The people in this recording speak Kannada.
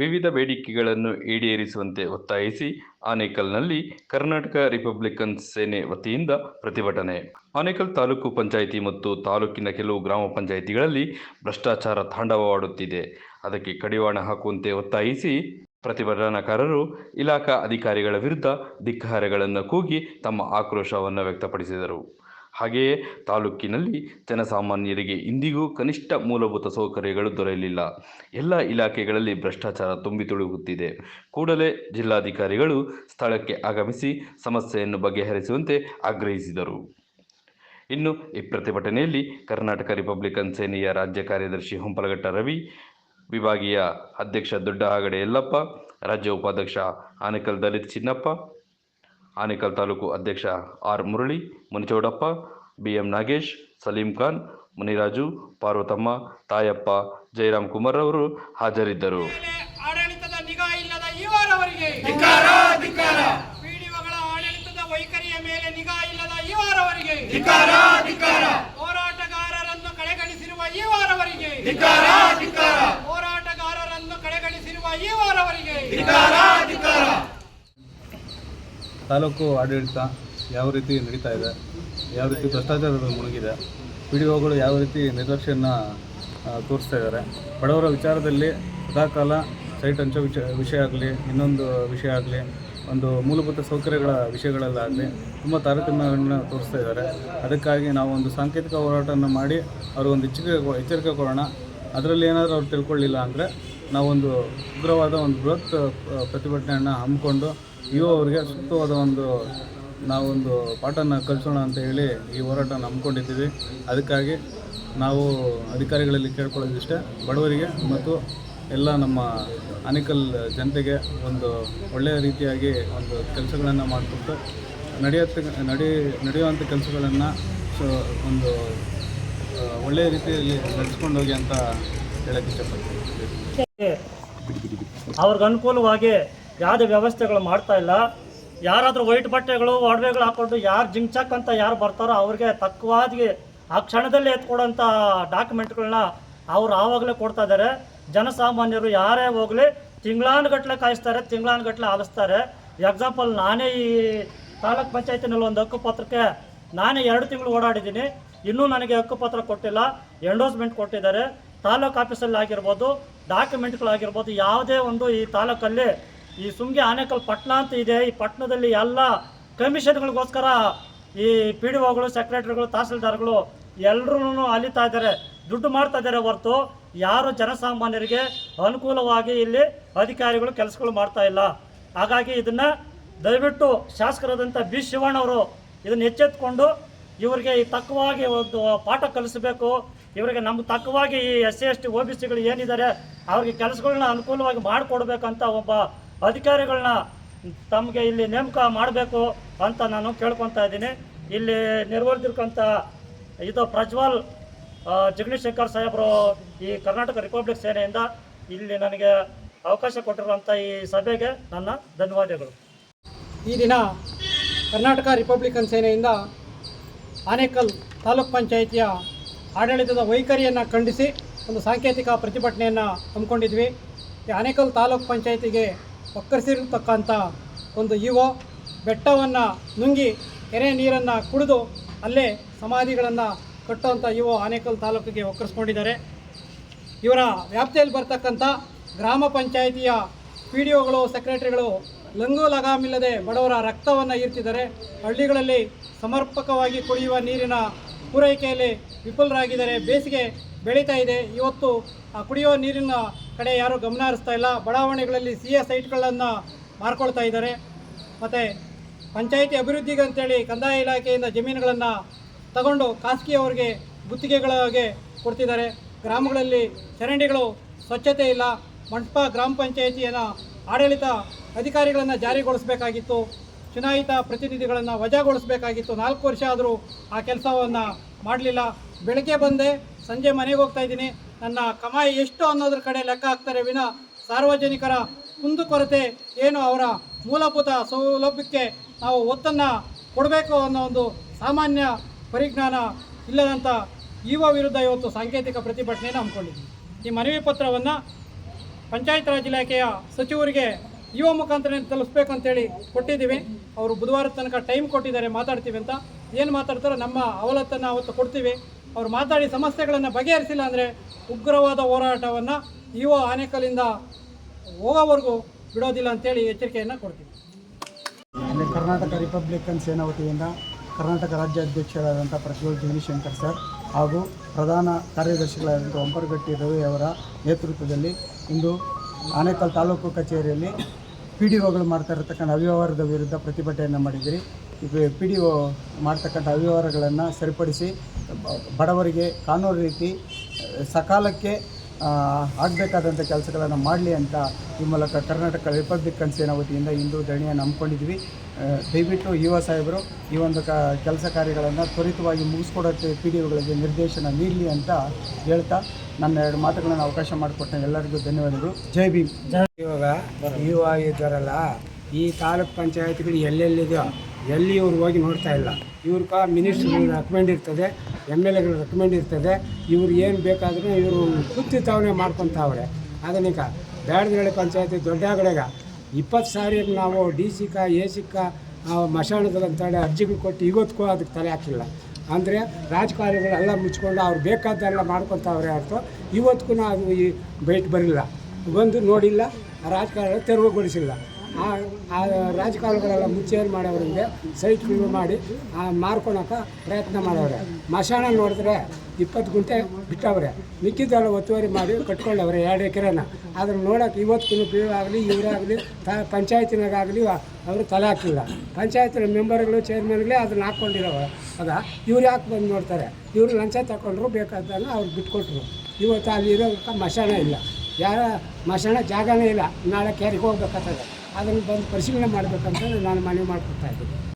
ವಿವಿಧ ಬೇಡಿಕೆಗಳನ್ನು ಈಡೇರಿಸುವಂತೆ ಒತ್ತಾಯಿಸಿ ಆನೇಕಲ್ನಲ್ಲಿ ಕರ್ನಾಟಕ ರಿಪಬ್ಲಿಕನ್ ಸೇನೆ ವತಿಯಿಂದ ಪ್ರತಿಭಟನೆ. ಆನೇಕಲ್ ತಾಲೂಕು ಪಂಚಾಯಿತಿ ಮತ್ತು ತಾಲೂಕಿನ ಕೆಲವು ಗ್ರಾಮ ಪಂಚಾಯಿತಿಗಳಲ್ಲಿ ಭ್ರಷ್ಟಾಚಾರ ತಾಂಡವವಾಡುತ್ತಿದೆ. ಅದಕ್ಕೆ ಕಡಿವಾಣ ಹಾಕುವಂತೆ ಒತ್ತಾಯಿಸಿ ಪ್ರತಿಭಟನಾಕಾರರು ಇಲಾಖಾ ಅಧಿಕಾರಿಗಳ ವಿರುದ್ಧ ಧಿಕ್ಕಾರಗಳನ್ನು ಕೂಗಿ ತಮ್ಮ ಆಕ್ರೋಶವನ್ನು ವ್ಯಕ್ತಪಡಿಸಿದರು. ಹಾಗೆಯೇ ತಾಲೂಕಿನಲ್ಲಿ ಜನಸಾಮಾನ್ಯರಿಗೆ ಇಂದಿಗೂ ಕನಿಷ್ಠ ಮೂಲಭೂತ ಸೌಕರ್ಯಗಳು ದೊರೆಯಲಿಲ್ಲ. ಎಲ್ಲ ಇಲಾಖೆಗಳಲ್ಲಿ ಭ್ರಷ್ಟಾಚಾರ ತುಂಬಿ ತುಳುಕುತ್ತಿದೆ ಕೂಡಲೇ ಜಿಲ್ಲಾಧಿಕಾರಿಗಳು ಸ್ಥಳಕ್ಕೆ ಆಗಮಿಸಿ ಸಮಸ್ಯೆಯನ್ನು ಬಗೆಹರಿಸುವಂತೆ ಆಗ್ರಹಿಸಿದರು. ಇನ್ನು ಈ ಪ್ರತಿಭಟನೆಯಲ್ಲಿ ಕರ್ನಾಟಕ ರಿಪಬ್ಲಿಕನ್ ಸೇನೆಯ ರಾಜ್ಯ ಕಾರ್ಯದರ್ಶಿ ಹೊಂಪಲಘಟ್ಟ ರವಿ, ವಿಭಾಗೀಯ ಅಧ್ಯಕ್ಷ ದೊಡ್ಡ ಹಾಗಡೆ ಯಲ್ಲಪ್ಪ, ರಾಜ್ಯ ಉಪಾಧ್ಯಕ್ಷ ಆನೇಕಲ್ ದಲಿತ್ ಚಿನ್ನಪ್ಪ ಆನೇಕಲ್ ತಾಲೂಕು ಅಧ್ಯಕ್ಷ R Murali Munichowdappa B M Nagesh Salim Khan Muniraju Parvathamma Thayappa Jayaram Kumar ಅವರು ಹಾಜರಿದ್ದರು. ಆಡಳಿತದ ನಿಗಾ ಇಲ್ಲದ ಇವರವರಿಗೆ ಪಿಡಿಒಗಳ ಆಡಳಿತದ ವೈಖರಿಯ ಮೇಲೆ ನಿಗಾ ಇಲ್ಲದ ಇವರವರಿಗೆ ಹೋರಾಟಗಾರರನ್ನು ಕಡೆಗಣಿಸಿರುವ ಇವರವರಿಗೆ ಹೋರಾಟಗಾರರನ್ನು ಕಡೆಗಣಿಸಿರುವ ಇವರವರಿಗೆ ತಾಲೂಕು ಆಡಳಿತ ಯಾವ ರೀತಿ ನಡೀತಾ ಇದೆ, ಯಾವ ರೀತಿ ಭ್ರಷ್ಟಾಚಾರದಲ್ಲಿ ಮುಳುಗಿದೆ ಪಿ ಡಿ ಒಗಳು ಯಾವ ರೀತಿ ನಿರ್ಲಕ್ಷ್ಯನ ತೋರಿಸ್ತಾ ಇದ್ದಾರೆ. ಬಡವರ ವಿಚಾರದಲ್ಲಿ ಸದಾಕಾಲ ಸೈಟ್ ಹಂಚೋ ವಿಷಯ ವಿಷಯ ಆಗಲಿ, ಇನ್ನೊಂದು ವಿಷಯ ಆಗಲಿ, ಒಂದು ಮೂಲಭೂತ ಸೌಕರ್ಯಗಳ ವಿಷಯಗಳಲ್ಲಾಗಲಿ ತುಂಬ ತಾರತಮ್ಯವನ್ನು ತೋರಿಸ್ತಾ ಇದ್ದಾರೆ. ಅದಕ್ಕಾಗಿ ನಾವು ಒಂದು ಸಾಂಕೇತಿಕ ಹೋರಾಟವನ್ನು ಮಾಡಿ ಅವ್ರಿಗೊಂದು ಎಚ್ಚರಿಕೆ ಎಚ್ಚರಿಕೆ ಕೊಡೋಣ. ಅದರಲ್ಲಿ ಏನಾದರೂ ಅವ್ರು ತಿಳ್ಕೊಳ್ಳಿಲ್ಲ ಅಂದರೆ ನಾವೊಂದು ಉಗ್ರವಾದ ಒಂದು ಬೃಹತ್ ಪ್ರತಿಭಟನೆಯನ್ನು ಹಮ್ಮಿಕೊಂಡು ಇವು ಅವರಿಗೆ ಸೂಕ್ತವಾದ ಒಂದು, ನಾವೊಂದು ಪಾಠನ ಕಲಿಸೋಣ ಅಂತ ಹೇಳಿ ಈ ಹೋರಾಟ ನಂಬ್ಕೊಂಡಿದ್ದೀವಿ. ಅದಕ್ಕಾಗಿ ನಾವು ಅಧಿಕಾರಿಗಳಲ್ಲಿ ಕೇಳ್ಕೊಳ್ಳೋದಿಷ್ಟೇ. ಬಡವರಿಗೆ ಮತ್ತು ಎಲ್ಲ ನಮ್ಮ ಅನಿಕಲ್ ಜನತೆಗೆ ಒಂದು ಒಳ್ಳೆಯ ರೀತಿಯಾಗಿ ಒಂದು ಕೆಲಸಗಳನ್ನು ಮಾಡಿಕೊಟ್ಟು ನಡೆಯತ್ತ, ನಡಿ ನಡೆಯುವಂಥ ಕೆಲಸಗಳನ್ನು ಸೊ ಒಂದು ಒಳ್ಳೆಯ ರೀತಿಯಲ್ಲಿ ನಡೆಸ್ಕೊಂಡು ಹೋಗಿ ಅಂತ ಹೇಳಕ್ಕೆ ಇಷ್ಟಪಡ್ತೀನಿ. ಅವ್ರಿಗೆ ಅನುಕೂಲವಾಗಿ ಯಾವುದೇ ವ್ಯವಸ್ಥೆಗಳು ಮಾಡ್ತಾ ಇಲ್ಲ. ಯಾರಾದರೂ ವೈಟ್ ಬಟ್ಟೆಗಳು, ಒಡವೆಗಳು ಹಾಕೊಂಡು ಯಾರು ಜಿಂಕ್ಚಕ್ ಅಂತ ಯಾರು ಬರ್ತಾರೋ ಅವ್ರಿಗೆ ತಕ್ಕವಾಗಿ ಆ ಕ್ಷಣದಲ್ಲಿ ಎತ್ಕೊಡೋಂಥ ಡಾಕ್ಯುಮೆಂಟ್ಗಳನ್ನ ಅವ್ರು ಆವಾಗಲೇ ಕೊಡ್ತಾ ಇದ್ದಾರೆ ಜನಸಾಮಾನ್ಯರು ಯಾರೇ ಹೋಗಲಿ ತಿಂಗಳಾನುಗಟ್ಲೆ ಕಾಯಿಸ್ತಾರೆ, ತಿಂಗಳಾನುಗಟ್ಲೆ ಆಲಿಸ್ತಾರೆ. ಎಕ್ಸಾಂಪಲ್ ನಾನೇ ಈ ತಾಲೂಕ್ ಪಂಚಾಯತಿನಲ್ಲಿ ಒಂದು ಹಕ್ಕುಪತ್ರಕ್ಕೆ ನಾನೇ ಎರಡು ತಿಂಗಳು ಓಡಾಡಿದ್ದೀನಿ. ಇನ್ನೂ ನನಗೆ ಹಕ್ಕುಪತ್ರ ಕೊಟ್ಟಿಲ್ಲ ಎಂಡೋಸ್ಮೆಂಟ್ ಕೊಟ್ಟಿದ್ದಾರೆ. ತಾಲೂಕು ಆಫೀಸಲ್ಲಿ ಆಗಿರ್ಬೋದು ಡಾಕ್ಯುಮೆಂಟ್ಗಳಾಗಿರ್ಬೋದು ಯಾವುದೇ ಒಂದು ಈ ತಾಲೂಕಲ್ಲಿ ಈ ಸುಮ್ಗೆ ಆನೇಕಲ್ ಪಟ್ಟಣ ಅಂತ ಇದೆ. ಈ ಪಟ್ಟಣದಲ್ಲಿ ಎಲ್ಲ ಕಮಿಷನ್ಗಳಿಗೋಸ್ಕರ ಈ ಪಿ ಡಿ ಒಗಳು, ಸೆಕ್ರೆಟರಿಗಳು, ತಹಸೀಲ್ದಾರ್ಗಳು ಎಲ್ಲರೂ ಅಲಿತಾ ಇದ್ದಾರೆ. ದುಡ್ಡು ಮಾಡ್ತಾ ಇದ್ದಾರೆ ಹೊರತು ಯಾರು ಜನಸಾಮಾನ್ಯರಿಗೆ ಅನುಕೂಲವಾಗಿ ಇಲ್ಲಿ ಅಧಿಕಾರಿಗಳು ಕೆಲಸಗಳು ಮಾಡ್ತಾ ಇಲ್ಲ. ಹಾಗಾಗಿ ಇದನ್ನ ದಯವಿಟ್ಟು ಶಾಸಕರಾದಂಥ ಬಿ ಶಿವಣ್ಣವರು ಇದನ್ನು ಎಚ್ಚೆತ್ಕೊಂಡು ಇವರಿಗೆ ಈ ತಕ್ಕವಾಗಿ ಒಂದು ಪಾಠ ಕಲಿಸಬೇಕು. ಇವರಿಗೆ ನಮ್ಗೆ ತಕ್ಕವಾಗಿ ಈ S C, S T O B ಸಿಗಳು ಏನಿದ್ದಾರೆ, ಅವ್ರಿಗೆ ಕೆಲಸಗಳನ್ನ ಅನುಕೂಲವಾಗಿ ಮಾಡಿಕೊಡ್ಬೇಕಂತ ಒಬ್ಬ ಅಧಿಕಾರಿಗಳನ್ನ ತಮಗೆ ಇಲ್ಲಿ ನೇಮಕ ಮಾಡಬೇಕು ಅಂತ ನಾನು ಕೇಳ್ಕೊತಾ ಇದ್ದೀನಿ. ಇಲ್ಲಿ ನಿರ್ವಹಿಸಿರ್ತಕ್ಕಂಥ ಇದು ಪ್ರಜ್ವಲ್ ಜಗಣೇಶ್ ಸಾಹೇಬರು ಈ ಕರ್ನಾಟಕ ರಿಪಬ್ಲಿಕ್ ಸೇನೆಯಿಂದ ಇಲ್ಲಿ ನನಗೆ ಅವಕಾಶ ಕೊಟ್ಟಿರುವಂಥ ಈ ಸಭೆಗೆ ನನ್ನ ಧನ್ಯವಾದಗಳು. ಈ ದಿನ ಕರ್ನಾಟಕ ರಿಪಬ್ಲಿಕನ್ ಸೇನೆಯಿಂದ ಆನೇಕಲ್ ತಾಲೂಕ್ ಪಂಚಾಯಿತಿಯ ಆಡಳಿತದ ವೈಖರಿಯನ್ನು ಖಂಡಿಸಿ ಒಂದು ಸಾಂಕೇತಿಕ ಪ್ರತಿಭಟನೆಯನ್ನು ಹಮ್ಮಿಕೊಂಡಿದ್ವಿ. ಈ ಆನೇಕಲ್ ತಾಲೂಕ್ ಪಂಚಾಯಿತಿಗೆ ಒಕ್ಕರಿಸಿರತಕ್ಕಂಥ ಒಂದು ಇಒ ಬೆಟ್ಟವನ್ನು ನುಂಗಿ ಕೆರೆ ನೀರನ್ನು ಕುಡಿದು ಅಲ್ಲೇ ಸಮಾಧಿಗಳನ್ನು ಕಟ್ಟುವಂಥ ಇಒ ಆನೇಕಲ್ ತಾಲೂಕಿಗೆ ಒಕ್ಕರಿಸ್ಕೊಂಡಿದ್ದಾರೆ. ಇವರ ವ್ಯಾಪ್ತಿಯಲ್ಲಿ ಬರ್ತಕ್ಕಂಥ ಗ್ರಾಮ ಪಂಚಾಯಿತಿಯ ಪಿ ಡಿ ಒಗಳು, ಸೆಕ್ರೆಟರಿಗಳು ಲಂಗು ಲಗಾಮಿಲ್ಲದೆ ಬಡವರ ರಕ್ತವನ್ನು ಈರ್ತಿದ್ದಾರೆ. ಹಳ್ಳಿಗಳಲ್ಲಿ ಸಮರ್ಪಕವಾಗಿ ಕುಡಿಯುವ ನೀರಿನ ಪೂರೈಕೆಯಲ್ಲಿ ವಿಫಲರಾಗಿದ್ದಾರೆ. ಬೇಸಿಗೆ ಬೆಳೀತಾ ಇದೆ. ಇವತ್ತು ಆ ಕುಡಿಯುವ ನೀರಿನ ಕಡೆ ಯಾರೂ ಗಮನ ಹರಿಸ್ತಾ ಇಲ್ಲ. ಬಡಾವಣೆಗಳಲ್ಲಿ ಸಿ ಎ ಸೈಟ್ಗಳನ್ನು ಮಾರ್ಕೊಳ್ತಾ ಇದ್ದಾರೆ. ಮತ್ತು ಪಂಚಾಯಿತಿ ಅಭಿವೃದ್ಧಿಗೆ ಅಂತೇಳಿ ಕಂದಾಯ ಇಲಾಖೆಯಿಂದ ಜಮೀನುಗಳನ್ನು ತಗೊಂಡು ಖಾಸಗಿಯವರಿಗೆ ಗುತ್ತಿಗೆಗಳಿಗೆ ಕೊಡ್ತಿದ್ದಾರೆ. ಗ್ರಾಮಗಳಲ್ಲಿ ಚರಂಡಿಗಳು ಸ್ವಚ್ಛತೆ ಇಲ್ಲ. ಮಂಟಪ, ಗ್ರಾಮ ಪಂಚಾಯಿತಿಯನ್ನು ಆಡಳಿತ ಅಧಿಕಾರಿಗಳನ್ನು ಜಾರಿಗೊಳಿಸಬೇಕಾಗಿತ್ತು. ಚುನಾಯಿತ ಪ್ರತಿನಿಧಿಗಳನ್ನು ವಜಾಗೊಳಿಸಬೇಕಾಗಿತ್ತು. ನಾಲ್ಕು ವರ್ಷ ಆದರೂ ಆ ಕೆಲಸವನ್ನು ಮಾಡಲಿಲ್ಲ. ಬೆಳಗ್ಗೆ ಬಂದೆ, ಸಂಜೆ ಮನೆಗೆ ಹೋಗ್ತಾ ಇದ್ದೀನಿ. ನನ್ನ ಕಮಾಯಿ ಎಷ್ಟು ಅನ್ನೋದ್ರ ಕಡೆ ಲೆಕ್ಕ ಹಾಕ್ತಾರೆ ವಿನ. ಸಾರ್ವಜನಿಕರ ಕುಂದುಕೊರತೆ ಏನು ಅವರ ಮೂಲಭೂತ ಸೌಲಭ್ಯಕ್ಕೆ ನಾವು ಒತ್ತನ್ನು ಕೊಡಬೇಕು ಅನ್ನೋ ಒಂದು ಸಾಮಾನ್ಯ ಪರಿಜ್ಞಾನ ಇಲ್ಲದಂಥ ಯುವ ವಿರುದ್ಧ ಇವತ್ತು ಸಾಂಕೇತಿಕ ಪ್ರತಿಭಟನೆಯನ್ನು ಹಮ್ಮಿಕೊಂಡಿದ್ದೀವಿ ಈ ಮನವಿ ಪತ್ರವನ್ನು ಪಂಚಾಯತ್ ರಾಜ್ ಇಲಾಖೆಯ ಸಚಿವರಿಗೆ ಯುವ ಮುಖಾಂತರ ತಲುಪಿಸ್ಬೇಕು ಅಂತೇಳಿ ಕೊಟ್ಟಿದ್ದೀವಿ. ಅವರು ಬುಧವಾರದ ತನಕ ಟೈಮ್ ಕೊಟ್ಟಿದ್ದಾರೆ, ಮಾತಾಡ್ತೀವಿ ಅಂತ. ಏನು ಮಾತಾಡ್ತಾರೋ ನಮ್ಮ ಅವಲತ್ತನ್ನು ಅವತ್ತು ಕೊಡ್ತೀವಿ. ಅವ್ರು ಮಾತಾಡಿ ಸಮಸ್ಯೆಗಳನ್ನು ಬಗೆಹರಿಸಿಲ್ಲ ಅಂದರೆ ಉಗ್ರವಾದ ಹೋರಾಟವನ್ನು ಯುವ ಆನೆಕಲ್ಲಿಂದ ಹೋಗೋವರೆಗೂ ಬಿಡೋದಿಲ್ಲ ಅಂತೇಳಿ ಎಚ್ಚರಿಕೆಯನ್ನು ಕೊಡ್ತೀವಿ ಅಲ್ಲಿ ಕರ್ನಾಟಕ ರಿಪಬ್ಲಿಕನ್ ಸೇನಾ ವತಿಯಿಂದ ಕರ್ನಾಟಕ ರಾಜ್ಯಾಧ್ಯಕ್ಷರಾದಂಥ ಪ್ರಜ್ವಲ್ ಜಗದೀಶಂಕರ್ ಸರ್ ಹಾಗೂ ಪ್ರಧಾನ ಕಾರ್ಯದರ್ಶಿಗಳಾದಂಥ ಒಂಪರಗಟ್ಟಿ ರವಿ ಅವರ ನೇತೃತ್ವದಲ್ಲಿ ಇಂದು ಆನೇಕಲ್ ತಾಲೂಕು ಕಚೇರಿಯಲ್ಲಿ ಪಿ ಡಿ ಒಗಳು ಮಾಡ್ತಾ ಅವ್ಯವಹಾರದ ವಿರುದ್ಧ ಪ್ರತಿಭಟನೆಯನ್ನು ಮಾಡಿದ್ದೀರಿ. ಪಿ ಡಿ ಒ ಮಾಡ್ತಕ್ಕಂಥ ಅವ್ಯವಹಾರಗಳನ್ನು ಸರಿಪಡಿಸಿ, ಬಡವರಿಗೆ ಕಾನೂನು ರೀತಿ, ಸಕಾಲಕ್ಕೆ ಆಗಬೇಕಾದಂಥ ಕೆಲಸಗಳನ್ನು ಮಾಡಲಿ ಅಂತ ಈ ಮೂಲಕ ಕರ್ನಾಟಕ ರಿಪಬ್ಲಿಕನ್ ಸೇನಾ ವತಿಯಿಂದ ಇಂದು ಧರಣಿಯನ್ನು ಹಮ್ಮಿಕೊಂಡಿದ್ವಿ. ದಯವಿಟ್ಟು ಯುವ ಸಾಹೇಬರು ಈ ಒಂದು ಕ, ಕೆಲಸ ಕಾರ್ಯಗಳನ್ನು ತ್ವರಿತವಾಗಿ ಮುಗಿಸ್ಕೊಡೋಕ್ಕೆ ಪಿ ಡಿ ಒಗಳಿಗೆ ನಿರ್ದೇಶನ ನೀಡಲಿ ಅಂತ ಹೇಳ್ತಾ ನನ್ನ ಎರಡು ಮಾತುಗಳನ್ನು ಅವಕಾಶ ಮಾಡಿಕೊಟ್ಟ ಎಲ್ಲರಿಗೂ ಧನ್ಯವಾದಗಳು. ಜೈ ಭೀಮ್. ಇವಾಗ ಯುವ ಇದ್ದಾರಲ್ಲ, ಈ ತಾಲೂಕ್ ಪಂಚಾಯತ್ಗಳು ಎಲ್ಲೆಲ್ಲಿದೆಯೋ ಎಲ್ಲಿ ಇವ್ರು ಹೋಗಿ ನೋಡ್ತಾ ಇಲ್ಲ. ಇವ್ರಿಗೆ ಮಿನಿಸ್ಟ್ರ್ ರೆಕಮೆಂಡ್ ಇರ್ತದೆ ಎಂ ಎಲ್ ಎಗಳು ರೆಕಮೆಂಡ್ ಇರ್ತದೆ, ಇವ್ರು ಏನು ಬೇಕಾದರೂ ಇವರು ಕುತ್ತಿತಾವನೆ ಮಾಡ್ಕೊತಾವ್ರೆ. ಅದನ್ನೀಗ ಬ್ಯಾಡದಹಳ್ಳಿ ಪಂಚಾಯತಿ ದೊಡ್ಡಗಡೆಗ ಇಪ್ಪತ್ತು ಸಾವಿರ ನಾವು ಡಿ ಸಿಕ್ಕ ಎ ಸಿಕ್ಕ ಮಶಾಣದಂತೇಳಿ ಅರ್ಜಿಗಳು ಕೊಟ್ಟು ಇವತ್ತಿಗೂ ಅದಕ್ಕೆ ತಲೆ ಹಾಕಿಲ್ಲ. ಅಂದರೆ ರಾಜಕಾರಣಿಗಳೆಲ್ಲ ಮುಚ್ಕೊಂಡು ಅವ್ರು ಬೇಕಾದ್ದೆಲ್ಲ ಮಾಡ್ಕೊತಾವ್ರೆ ಹೊರತು ಇವತ್ತಿಗೂ ಅದು ಈ ಬೈಟ್ ಬರಲಿಲ್ಲ ಬಂದು ನೋಡಿಲ್ಲ, ರಾಜಕಾರಣ ತೆರವುಗೊಳಿಸಿಲ್ಲ. ಆ ರಾಜಕಾಲುಗಳೆಲ್ಲ ಮುಚ್ಚೇನು ಸೈಟ್ ಸೈಟ್ಗಳು ಮಾಡಿ ಮಾರ್ಕೊಳಕ್ಕೆ ಪ್ರಯತ್ನ ಮಾಡವ್ರೆ. ಮಶಾಣ ನೋಡಿದ್ರೆ ಇಪ್ಪತ್ತು ಗುಂಟೆ ಬಿಟ್ಟವ್ರೆ. ಮಿಕ್ಕಿದ್ದೆಲ್ಲ ಒತ್ತುವರಿ ಮಾಡಿ ಕಟ್ಕೊಂಡವ್ರೆ ಎರಡು ಎಕರೆನ. ಅದನ್ನು ನೋಡೋಕೆ ಇವತ್ತಿಗೂ ಪಿ ಆಗಲಿ ಇವರಾಗಲಿ ತ ಪಂಚಾಯತಿನಾಗಲಿ ಅವರು ತಲೆ ಹಾಕಿಲ್ಲ. ಪಂಚಾಯತಿನ ಮೆಂಬರ್ಗಳು ಚೇರ್ಮನ್ಗಳೇ ಅದನ್ನು ಹಾಕ್ಕೊಂಡಿರೋ ಅದ ಇವ್ರು ಯಾಕೆ ಬಂದು ನೋಡ್ತಾರೆ? ಇವರು ಲಂಚ ತಗೊಂಡ್ರು ಬೇಕಾದಾಗ ಅವ್ರು ಬಿಟ್ಕೊಟ್ರು. ಇವತ್ತು ಅಲ್ಲಿ ಇರೋ ಮಶಾಣ ಇಲ್ಲ. ಯಾರ ಮಶಾಣ ಜಾಗನೇ ಇಲ್ಲ. ನಾಳೆ ಕೇರಿಗೆ ಹೋಗ್ಬೇಕಾಗ್ತದೆ. ಅದನ್ನು ಬಂದು ಪರಿಶೀಲನೆ ಮಾಡಬೇಕಂತ ನಾನು ಮನವಿ ಮಾಡಿಕೊಡ್ತಾ ಇದ್ದೀನಿ.